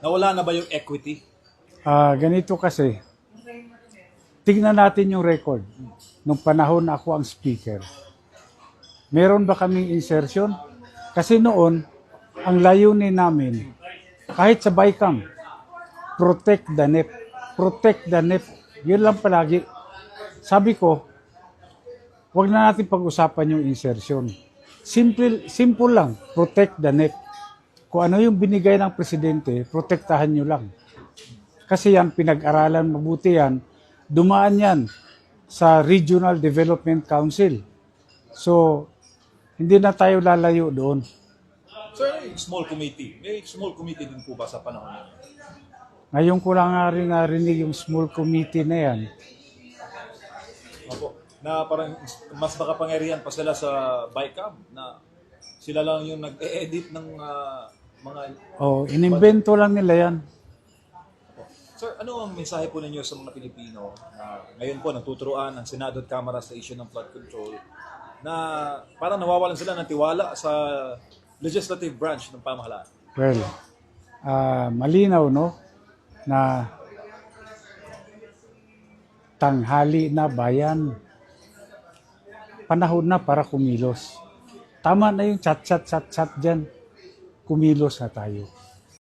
Nawala na ba yung equity? Ah, ganito kasi, tignan natin yung record. Nung panahon na ako ang speaker. Meron ba kaming insertion? Kasi noon, ang layunin namin, kahit sa BICAM, protect the NEP. Protect the NEP. Yun lang palagi. Sabi ko, wag na natin pag-usapan yung insertion. Simple, simple lang, protect the NEP. Kung ano yung binigay ng presidente, protektahan nyo lang. Kasi yan, pinag-aralan mabuti yan. Dumaan yan sa Regional Development Council. So, hindi na tayo lalayo doon. So, yung small committee. May small committee din po ba sa panahon niyo? Ngayon ko lang nga rin narinig yung small committee na yan. Opo. Na parang mas makapangyarihan pa sila sa BICAM na sila lang yung nag-e-edit ng ah, mga... Oh, inimbento lang nila yan. Sir, ano ang mensahe po ninyo sa mga Pilipino na ngayon po natuturuan ng Senado at Kamara sa issue ng flood control na parang nawawalan sila ng tiwala sa legislative branch ng pamahalaan? Well, ah, malinaw, no? Na tanghali na bayan. Panahon na para kumilos. Tama na yung chat-chat-chat-chat dyan. Kumilos na tayo.